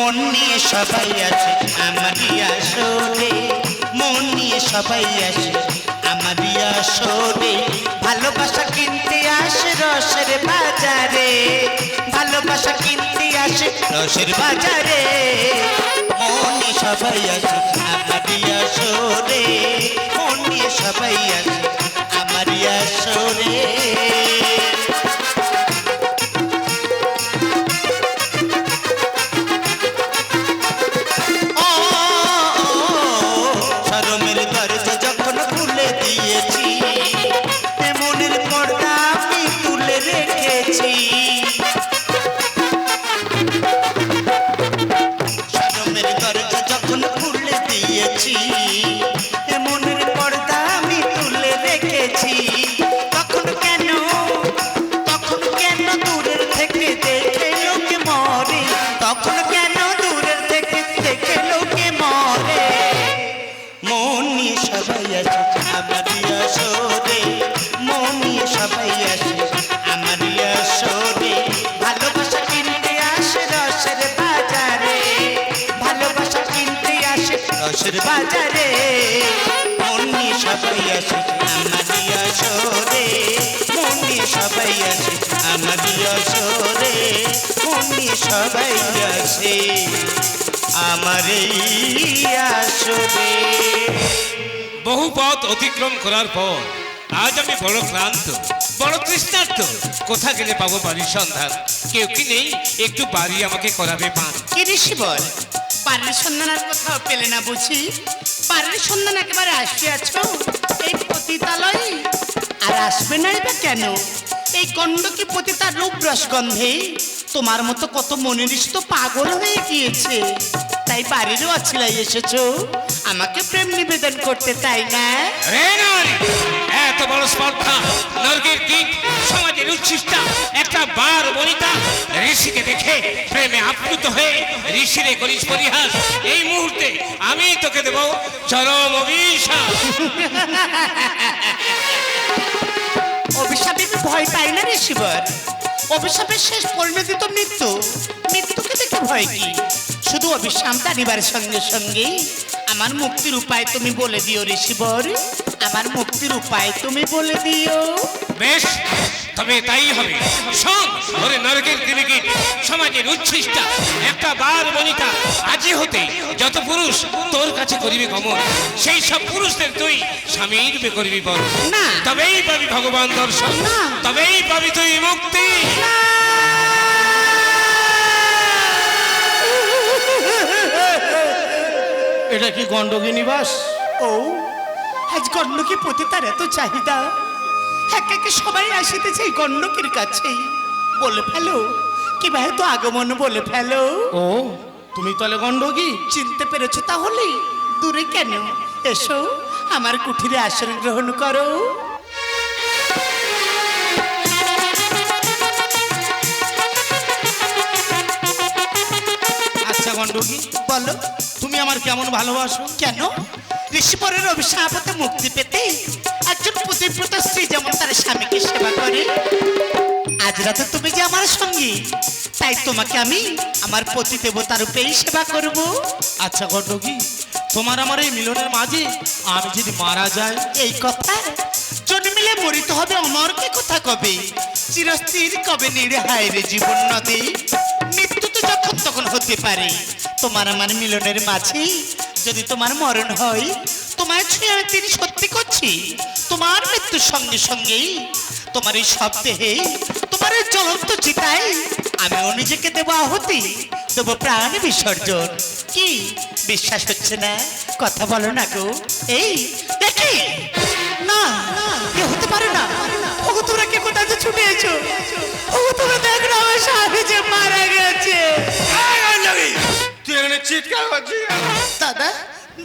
সবাই আসে আমারই আসরে মন নিয়ে সবাই আসে আমারই আসরে ভালোবাসা কিনতে আসে রসের বাজারে। ভালোবাসা কিনতে আসে রসের বাজারে। মন নিয়ে সবাই আসে আমারই আসরে মন নিয়ে সবাই আসে দিয়েছি রসের বাজারে। মন সবাই আসে আমার আসরে মন নিয়ে সবাই আসে আমার আসরে মন সবাই আসে আমার আসরে। বহু পথ অতিক্রম করার পর আজ আমি বড় ক্লান্ত বড় তৃষ্ণার্ত। কোথা গেলে পাবো বাড়ির সন্ধান? কেউ কি নেই? একটু বাড়ি আমাকে করাবে পান। কি ঋষি বল? পারের সন্ধান আর পেলে না বুঝি? পারের সন্ধান একেবারে আসিয়াছ, এই পতিতালয়ে। আর আসবে না বা কেন? এই গণ্ডকি পতিতার রূপ রসগন্ধে? তোমার মতো কত মনিরিস তো পাগল হয়ে গিয়েছে। তাই বাড়িরও অছিলাই এসেছ। আমাকে প্রেম নিবেদন করতে তাই না। এত বড় স্পর্ধা। নরকের কীট সমাজের উচ্ছিষ্টা একটা বার বনিতা ঋষিকে দেখে প্রেমে আপ্লুত হয়ে ঋষিরে করিস পরিহাস। এই মুহূর্তে আমি তোকে দেব চরম অভিশাপ। অভিশাপে ভয় পাই না রে শিবর অভিশাপের শেষ পরিণতি তো মৃত্যু। মৃত্যুকে দেখে ভয় কি? শুধু অভিশাপ জানিবার সঙ্গে সঙ্গে আমার মুক্তির উপায় তুমি বলে দিও রে শিবর আমার মুক্তির উপায় তুমি বলে দিও। বেশ তবে তাই হবে। শোন ওরে নরকের সমাজের উচ্ছিষ্টা। একটা বার বনিতা আজি হতে যত পুরুষ তোর কাছে করিবি গমন সেই সব পুরুষদের তুই স্বামীর বে করবি বল না। তবেই পাবি ভগবান দর্শন। না। তবেই পাবি তুই মুক্তি। এটা কি গণ্ডকী নিবাস? ও আজ গণ্ডকী প্রতি তার এত চাহিদা। একে একে সবাই আসিতেছে এই গণ্ডকীর কাছেই। বলে ফেলো কি ভাই তো আগমন বলে ফেলো? ও তুমি তাহলে গণ্ডকী চিনতে পেরেছ তাহলে দূরে কেন? এসো আমার কুঠিরে আসন গ্রহণ করো। গণ্ডকী বলো, তুমি আমার কেমন ভালোবাসো? কেন? ঋষিপরের অভিশাপতে মুক্তি পেতে একজন পতিব্রত স্ত্রী যেমন তার স্বামীকে সেবা করে, আজ রাতে তুমি যে আমার সঙ্গী, তাই তোমাকে আমি আমার পতি দেবতার রূপেই সেবা করব। আচ্ছা গণ্ডকী তোমার আমার এই মিলনের মাঝে আমি যদি মারা যাই, এই কথা জন্মিলে মরিতে হবে অমরকে কথা কবে? চিরস্থির কবে নিড়ে হায় রে জীবন নদী? মৃত্যু তো যখন তখন হতে পারে। তোমার আমার মিলনের মাঝে, যদি তোমার মরণ হয় তোমার ছুঁয়ে তিনি সত্যি করছি। তোমার মৃত্যুর সঙ্গে সঙ্গেই, তোমার এই সব দেহে, তোমার এই জ্বলন্ত চিতায় আমিও নিজেকে দেবো আহতি, দেবো প্রাণ বিসর্জন। কি? বিশ্বাস হচ্ছে না? কথা বলো না গো। এই, দেখি। না, এ হতে পারে না। ওগো, তোমরা কে কোথায় যে ছুটে এসো? তোমরা দেখ না আমার স্বামী যে মারা গেছে। তুই এখানে চিৎকার করছিস দাদা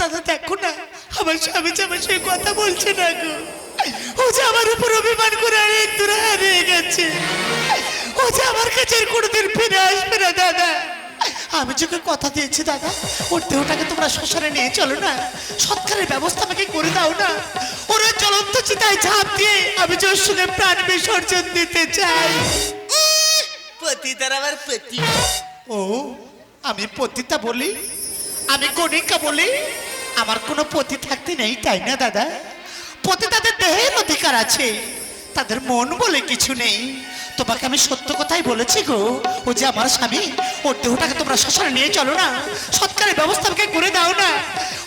দাদা দেখো না আমার স্বামী যে আমার সঙ্গে কথা বলছে না গো। ও যে আমার উপর অভিমান করে অনেক দূরে হারিয়ে গেছে। ও যে আমার কাছে আর কোনোদিন ফিরে আসবে না দাদা। আমি তোকে কথা দিয়েছি দাদা ওর দেহটাকে তোমরা শ্মশানে নিয়ে চলো না। সৎকারের ব্যবস্থা আমাকে করে দাও না। ওর জ্বলন্ত চিতায় ঝাঁপ দিয়ে আমি যে ওর সঙ্গে প্রাণ বিসর্জন দিতে চাই। পতিতার আবার পতি। ও আমি পতিতা বলি? আমি গণিকা বলি? আমার কোনো পতি থাকতে নেই, তাই না দাদা? পতি তাদের দেহের অধিকার আছে, তাদের মন বলে কিছু নেই। তোমাকে আমি সত্য কথাই বলেছি গো, ও যে আমার স্বামী, ওর দেহটাকে তোমরা শ্মশানে নিয়ে চলো না, সৎকারের ব্যবস্থা আমাকে করে দাও না।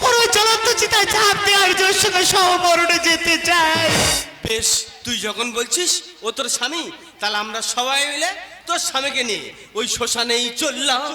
ওর ওই চলন্ত চিতায় চাপ দিয়ে আর্যের সঙ্গে সহমরণে যেতে চায়। বেশ, তুই যখন বলছিস ও তোর স্বামী, তাহলে আমরা সবাই মিলে তোর স্বামীকে নিয়ে ওই শ্মশানেই চললাম।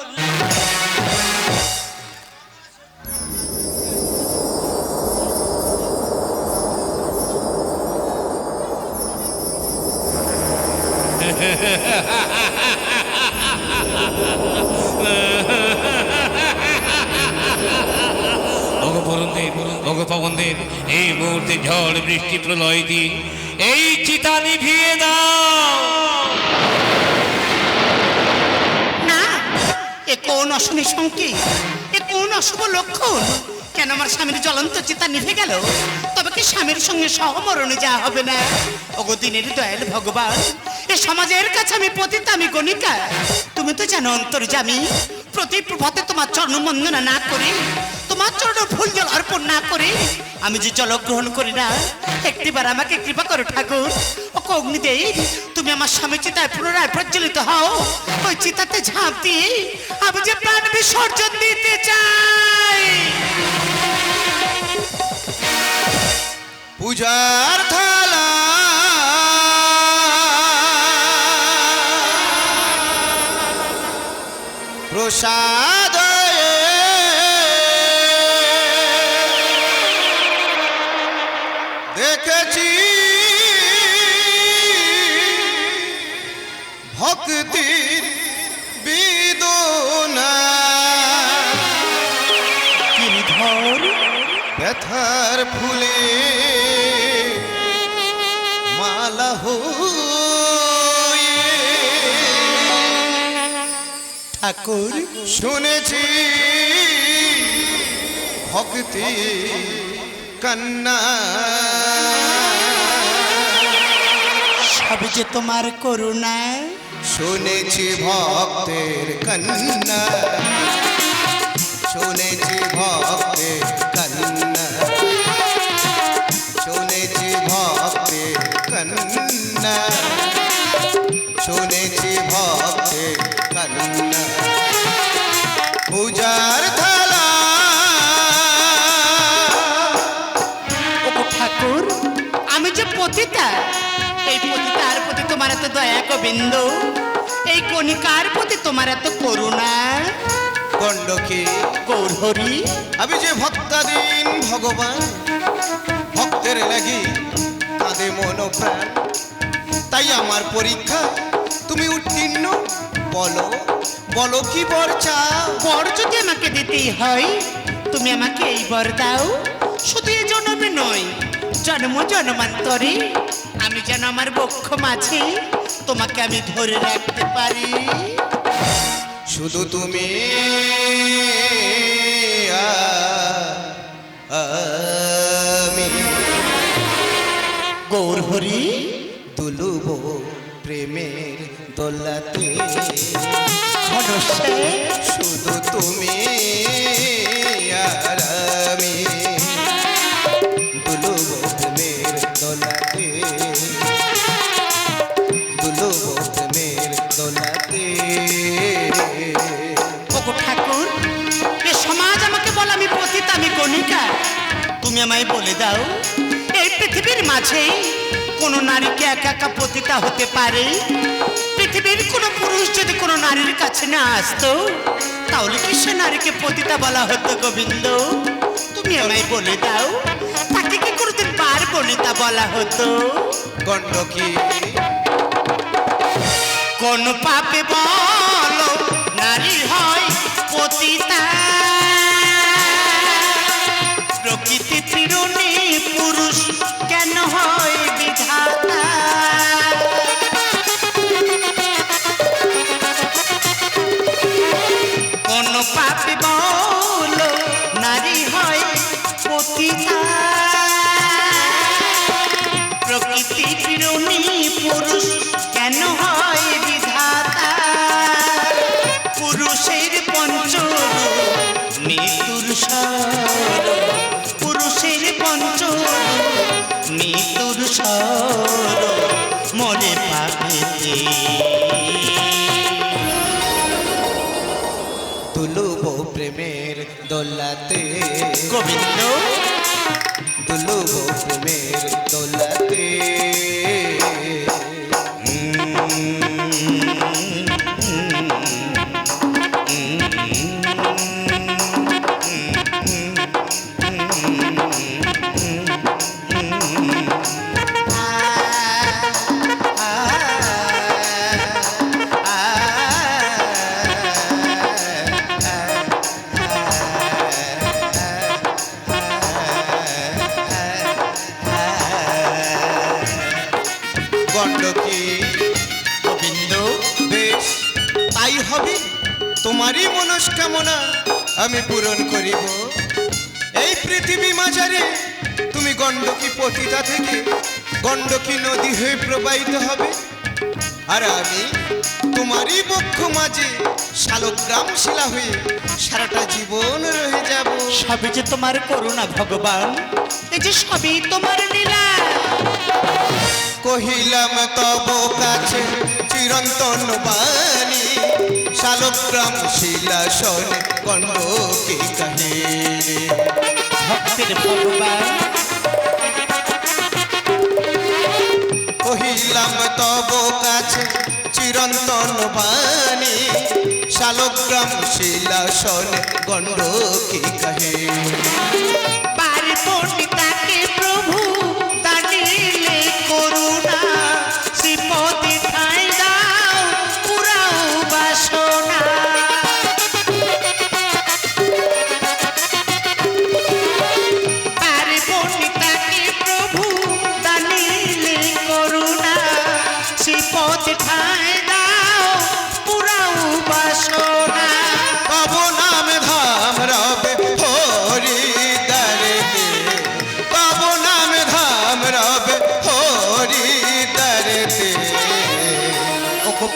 এই মুহূর্তে ঝড় বৃষ্টি প্রলয় দিন। এই চিতা নিভিয়ে দাও না অশুনি সংকেত এ কোন অশুভ লক্ষণ? কেন আমার স্বামীর জ্বলন্ত চিতা নিভে গেল? তবে কি স্বামীর সঙ্গে সহমরণে যাওয়া হবে না? ওগো দয়াল ভগবান, এ সমাজের কাছে আমি পতিত, আমি গণিকা। তুমি তো জানো অন্তর্জামী প্রতি প্রভাতে তোমার চরণ না করে তোমার চরণ ফুল জল অর্পণ না করে আমি যে জল গ্রহণ করি না, একটিবার আমাকে কৃপা করো ঠাকুর। ও অগ্নিদেব তুমি আমার স্বামী চিতায় পুনরায় প্রজ্বলিত হও। ওই চিতাতে ঝাঁপ দিয়ে আমি যে প্রাণ বিসর্জন দিতে চাই। পূজার থালা। প্রসাদ ফুলে মালা হয়ে ঠাকুর শুনেছি ভক্তি কন্যা সব যে তোমার করুণা শুনেছি ভক্তের কন্যা শুনেছি ভক্তের কন্যা কন্যা শুনেছি ভক্তের কন্যা পূজার থালা। ঠাকুর আমি যে পতিতা এই পতিতার প্রতি তোমার এত দয়া গোবিন্দ এই কণিকার প্রতি তোমার এত করুণা। গণ্ডকে গৌরহরি আমি যে ভক্তাধীন ভগবান ভক্তের লাগি কাঁদে মন প্রাণ তাই আমার পরীক্ষা। তুমি উত্তীর্ণ? বলো বলো কি বর চাও বর যদি আমাকে দিতেই হয় তুমি আমাকে এই বর দাও। শুধু এই জন্মে নয় জন্ম জন্মান্তরে আমি যেন আমার বক্ষ মাঝে তোমাকে আমি ধরে রাখতে পারি। শুধু তুমি গৌরহরি দুলুব প্রেমের দোলাতে। শুধু তুমি আর আমি। দুলুব প্রেমের দোলাতে। দুলুব প্রেমের দোলাতে। ঠাকুর এ সমাজ আমাকে বলে আমি পতিত আমি গণিকা তুমি আমায় বলে দাও এই পৃথিবীর মাঝে কোন নারীকে একা একা পতিতা হতে পারে? পৃথিবীর কোনো পুরুষ যদি কোনো নারীর কাছে না আসতো তাহলে কি সে নারীকে পতিতা বলা হতো গোবিন্দ? তুমি আমায় বলে দাও তাকে কি কোনোদিন বার বনিতা বলা হতো? গণ্ডকী কোন পাপে বলো নারী হয় পতিতা। প্রকৃতি পীড়নে পুরুষ দোলাতে। গোবিন্দ। দুলুব প্রেমের দোলাতে। আমি পূরণ করিব। এই পৃথিবী মাঝারে তুমি গণ্ডকী পতিতা থেকে গণ্ডকী নদী হয়ে প্রবাহিত হবে। আর আমি তোমারই বক্ষ মাঝে শালগ্রাম শিলা হয়ে সারাটা জীবন রয়ে যাব। সবই যে তোমার করুণা ভগবান এই যে সবই তোমার লীলা। কহিলাম তব কাছে চিরন্তন বাণী। শালগ্রাম শিলাসন গণ্ডকী কাহিনী? ভক্তের ভগবান। কহিলাম তব কাছে চিরন্তন বাণী শালগ্রাম শিলাসন গণ্ডকী কাহিনী? পার্বণিতাকে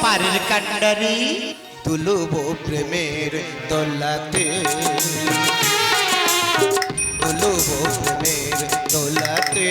পারের কান্ডারি তুলব প্রেমের দোলাতে। তুলব প্রেমের দোলাতে।